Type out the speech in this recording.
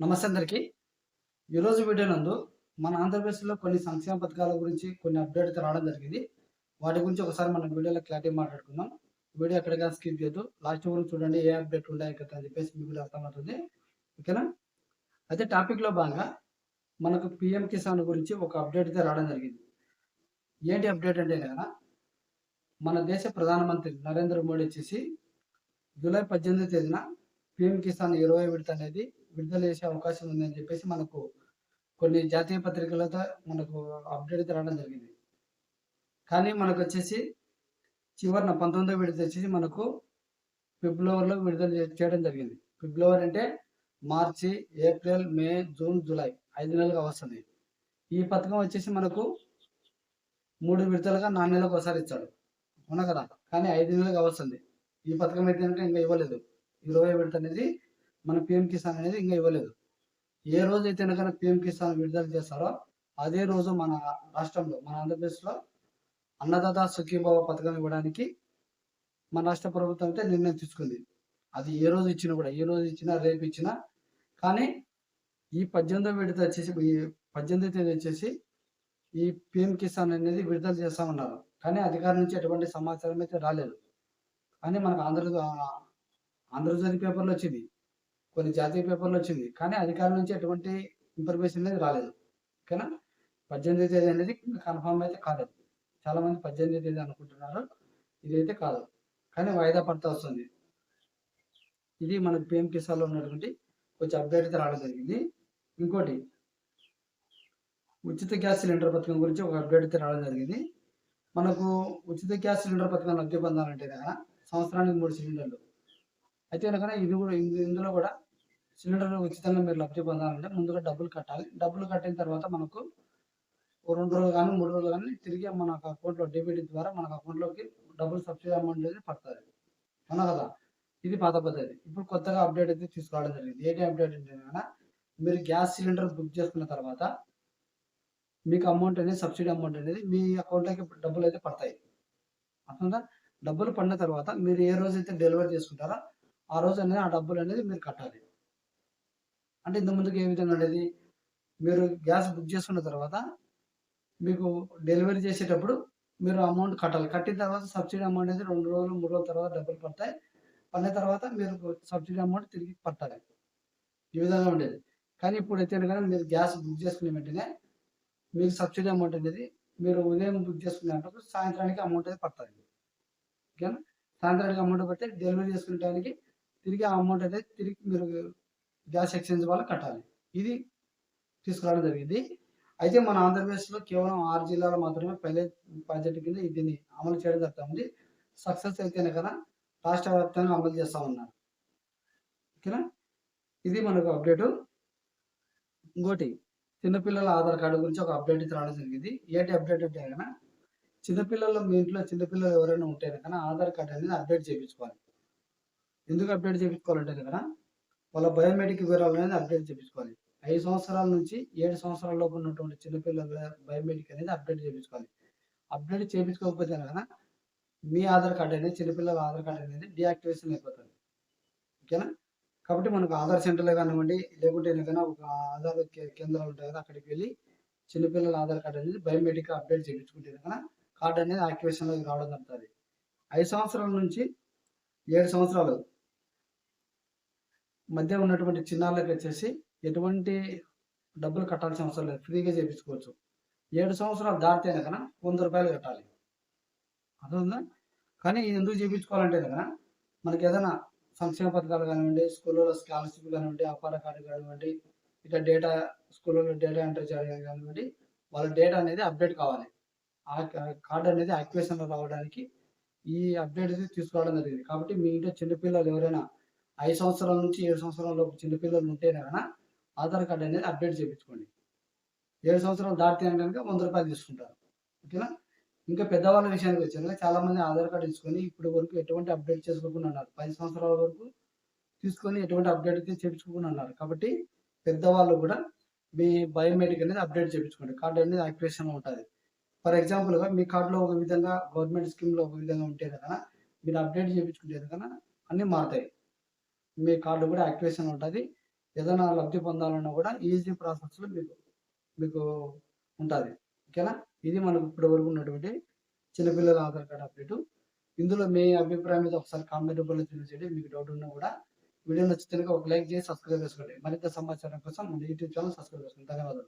నమస్తే అందరికీ. ఈరోజు వీడియో నందు మన ఆంధ్రప్రదేశ్లో కొన్ని సంక్షేమ పథకాల గురించి కొన్ని అప్డేట్ అయితే రావడం జరిగింది. వాటి గురించి ఒకసారి మనం వీడియోలో క్లారిటీ మాట్లాడుకుందాం. వీడియో ఎక్కడిగా స్కిప్ చేయొద్దు. లాస్ట్ వరకు చూడండి ఏ అప్డేట్ ఉన్నాయి కదా అని చెప్పేసి మీకు కూడా అర్థమవుతుంది. ఓకేనా? అయితే టాపిక్లో భాగంగా మనకు పిఎం కిసాన్ గురించి ఒక అప్డేట్ అయితే రావడం జరిగింది. ఏంటి అప్డేట్ అంటే కదా మన దేశ ప్రధానమంత్రి నరేంద్ర మోడీ వచ్చేసి జూలై పద్దెనిమిది తేదీన పిఎం కిసాన్ ఇరవై విడత అనేది విడుదల చేసే అవకాశం ఉందని చెప్పేసి మనకు కొన్ని జాతీయ పత్రికలతో మనకు అప్డేట్ అయితే రావడం జరిగింది. కానీ మనకు వచ్చేసి చివరిన పంతొమ్మిదో విడత వచ్చేసి మనకు ఫిబ్రవరిలో విడుదల చేయడం జరిగింది. ఫిబ్రవరి అంటే మార్చి ఏప్రిల్ మే జూన్ జూలై ఐదు నెలలుగా వస్తుంది. ఈ పథకం వచ్చేసి మనకు మూడు విడతలుగా నాలుగు నెలలకు ఒకసారి ఇచ్చాడు. అవునా కదా? కానీ ఐదు నెలలుగా వస్తుంది. ఈ పథకం అయితే ఇంకా ఇవ్వలేదు. ఇరవై విడత అనేది మన పిఎం కిసాన్ అనేది ఇంకా ఇవ్వలేదు. ఏ రోజు అయితే కనుక పిఎం కిసాన్ విడుదల చేస్తారో అదే రోజు మన రాష్ట్రంలో మన ఆంధ్రప్రదేశ్లో అన్నదాత సుఖీభావ పథకం ఇవ్వడానికి మన రాష్ట్ర ప్రభుత్వం అయితే నిర్ణయం తీసుకుంది. అది ఏ రోజు ఇచ్చినా కూడా ఏ రోజు ఇచ్చినా రేపు ఇచ్చినా. కానీ ఈ పద్దెనిమిదో విడత వచ్చేసి ఈ పద్దెనిమిదో తేదీ వచ్చేసి ఈ పిఎం కిసాన్ అనేది విడుదల చేస్తామన్నారు కానీ అధికారం నుంచి ఎటువంటి సమాచారం అయితే రాలేదు. కానీ మనకు ఆంధ్ర ఆంధ్రజ్యోతి పేపర్లో వచ్చింది. కొన్ని జాతీయ పేపర్లు వచ్చింది. కానీ అధికారుల నుంచి ఎటువంటి ఇన్ఫర్మేషన్ అనేది రాలేదు. ఓకేనా? పద్దెనిమిది తేదీ అనేది కన్ఫామ్ అయితే కాలేదు. చాలా మంది పద్దెనిమిది తేదీ అనుకుంటున్నారు. ఇదైతే కాదు. కానీ వాయిదా పడతా వస్తుంది. ఇది మన పిఎం కిసాన్లో ఉన్నటువంటి కొంచెం అప్డేట్ అయితే రావడం జరిగింది. ఇంకోటి ఉచిత గ్యాస్ సిలిండర్ పథకం గురించి ఒక అప్డేట్ అయితే రావడం జరిగింది. మనకు ఉచిత గ్యాస్ సిలిండర్ పథకం లబ్ధి పొందాలంటే కదా సంవత్సరానికి మూడు సిలిండర్లు. అయితే కనుక ఇది కూడా ఇందు- ఇందులో కూడా సిలిండర్ ఉచితంగా మీరు లబ్ధి పొందాలంటే ముందుగా డబ్బులు కట్టాలి. డబ్బులు కట్టిన తర్వాత మనకు రెండు రోజులు కానీ మూడు రోజులు కానీ తిరిగి మన అకౌంట్లో డెబిట్ ద్వారా మన అకౌంట్లోకి డబ్బులు సబ్సిడీ అమౌంట్ అనేది పడుతుంది. అవునా కదా? ఇది పాత పద్ధతి. ఇప్పుడు కొత్తగా అప్డేట్ అయితే తీసుకోవడం జరిగింది. ఏంటి అప్డేట్ ఏంటంటే మీరు గ్యాస్ సిలిండర్ బుక్ చేసుకున్న తర్వాత మీకు అమౌంట్ అనేది సబ్సిడీ అమౌంట్ అనేది మీ అకౌంట్లోకి డబ్బులు అయితే పడతాయి. అర్థం డబ్బులు పడిన తర్వాత మీరు ఏ రోజైతే డెలివరీ చేసుకుంటారో ఆ రోజు అనేది ఆ డబ్బులు అనేది మీరు కట్టాలి. అంటే ఇంత ముందుకు ఏ విధంగా ఉండేది? మీరు గ్యాస్ బుక్ చేసుకున్న తర్వాత మీకు డెలివరీ చేసేటప్పుడు మీరు అమౌంట్ కట్టాలి. కట్టిన తర్వాత సబ్సిడీ అమౌంట్ అనేది రెండు రోజులు మూడు రోజుల తర్వాత డబ్బులు పడతాయి. పడిన తర్వాత మీరు సబ్సిడీ అమౌంట్ తిరిగి పట్టాలి ఈ విధంగా ఉండేది. కానీ ఇప్పుడు అయితే కానీ మీరు గ్యాస్ బుక్ చేసుకునే వెంటనే మీకు సబ్సిడీ అమౌంట్ అనేది మీరు ఉదయం బుక్ చేసుకునేటప్పుడు సాయంత్రానికి అమౌంట్ అనేది పడుతుంది ఓకేనా? సాయంత్రానికి అమౌంట్ పడితే డెలివరీ చేసుకునే టైంకి తిరిగి ఆ అమౌంట్ అయితే తిరిగి మీరు గ్యాస్ ఎక్స్చేంజ్ వాళ్ళు కట్టాలి. ఇది తీసుకురావడం జరిగింది. అయితే మన ఆంధ్రప్రదేశ్లో కేవలం ఆరు జిల్లాలో మాత్రమే పైలట్ ప్రాజెక్ట్ కింద దీన్ని అమలు చేయడం జరుగుతుంది. సక్సెస్ అయితేనే కదా రాష్ట్ర వ్యాప్తంగా అమలు చేస్తా ఉన్నారు. ఓకేనా? ఇది మనకు అప్డేటు ఇంకోటి చిన్నపిల్లల ఆధార్ కార్డు గురించి ఒక అప్డేట్ రావడం జరిగింది. ఏంటి అప్డేట్ అంటే కనుక చిన్నపిల్లలు మీ ఇంట్లో చిన్నపిల్లలు ఎవరైనా ఉంటే కనుక ఆధార్ కార్డు అనేది అప్డేట్ చేయించుకోవాలి. ఎందుకు అప్డేట్ చేయించుకోవాలంటే కనుక వాళ్ళ బయోమెట్రిక్ వివరాలు అనేది అప్డేట్ చేయించుకోవాలి ఐదు సంవత్సరాల నుంచి ఏడు సంవత్సరాల లోపు ఉన్నటువంటి చిన్నపిల్లల బయోమెట్రిక్ అనేది అప్డేట్ చేయించుకోవాలి అప్డేట్ చేయించుకోకపోతే కదా మీ ఆధార్ కార్డు అనేది చిన్నపిల్లల ఆధార్ కార్డు అనేది డియాక్టివేషన్ అయిపోతుంది. ఓకేనా? కాబట్టి మనకు ఆధార్ సెంటర్లో కానివ్వండి లేకుంటే ఏదైనా ఒక ఆధార్ కేంద్రాలు ఉంటాయి కదా అక్కడికి వెళ్ళి చిన్నపిల్లల ఆధార్ కార్డు అనేది బయోమెట్రిక్ అప్డేట్ చేయించుకుంటే కనుక కార్డు అనేది యాక్టివేషన్లోకి రావడం జరుగుతుంది. ఐదు సంవత్సరాల నుంచి ఏడు సంవత్సరాలు మధ్య ఉన్నటువంటి చిన్నారులకు వచ్చేసి ఎటువంటి డబ్బులు కట్టాల్సిన అవసరం లేదు. ఫ్రీగా చేయించుకోవచ్చు ఏడు సంవత్సరాలు దాటితే కదా వంద రూపాయలు కట్టాలి. అర్థమవుతుందా కానీ ఎందుకు చేయించుకోవాలంటే కనుక మనకి ఏదైనా సంక్షేమ పథకాలు కానివ్వండి స్కూల్లో స్కాలర్షిప్ కానివ్వండి అపార కార్డు కానివ్వండి ఇట్లా డేటా స్కూల్లో డేటా ఎంటర్ చేయడం కానివ్వండి వాళ్ళ డేటా అనేది అప్డేట్ కావాలి. ఆ కార్డు అనేది యాక్టివేషన్లో రావడానికి ఈ అప్డేట్ అనేది తీసుకురావడం జరిగింది. కాబట్టి మీ ఇంట్లో చిన్నపిల్లలు ఎవరైనా ఐదు సంవత్సరాల నుంచి ఏడు సంవత్సరాల లోపు చిన్నపిల్లలు ఉంటేనే కన్నా ఆధార్ కార్డు అనేది అప్డేట్ చేయించుకోండి. ఏడు సంవత్సరాలు దాటితే కనుక వంద రూపాయలు తీసుకుంటారు. ఓకేనా? ఇంకా పెద్దవాళ్ళ విషయానికి వచ్చాక చాలా మంది ఆధార్ కార్డు తీసుకొని ఇప్పటి వరకు ఎటువంటి అప్డేట్ చేసుకోకుండా ఉన్నారు. పది సంవత్సరాల వరకు తీసుకొని ఎటువంటి అప్డేట్ అయితే చేయించుకోకుండా ఉన్నారు. కాబట్టి పెద్దవాళ్ళు కూడా మీ బయోమెట్రిక్ అనేది అప్డేట్ చేయించుకోండి. కార్డు అనేది యాక్టివేషన్లో ఉంటుంది. ఫర్ ఎగ్జాంపుల్గా మీ కార్డులో ఒక విధంగా గవర్నమెంట్ స్కీమ్లో ఒక విధంగా ఉంటే కదా మీరు అప్డేట్ చేయించుకుంటే కదా అన్నీ మారుతాయి. మీ కార్డు కూడా యాక్టివేషన్ ఉంటుంది. ఏదైనా లబ్ధి పొందాలన్నా కూడా ఈజీ ప్రాసెస్లో మీకు మీకు ఉంటుంది. ఓకేనా? ఇది మనకు ఇప్పటి వరకు ఉన్నటువంటి చిన్నపిల్లల ఆధార్ కార్డ్ అప్డేటు. ఇందులో మీ అభిప్రాయం మీద ఒకసారి కామెంట్ రూపంలో తెలియజేయండి. మీకు డౌట్ ఉన్నా కూడా వీడియో నచ్చితే ఒక లైక్ చేసి సబ్స్క్రైబ్ చేసుకోండి. మరింత సమాచారం కోసం మన యూట్యూబ్ ఛానల్ సబ్స్క్రైబ్ చేసుకోండి. ధన్యవాదాలు.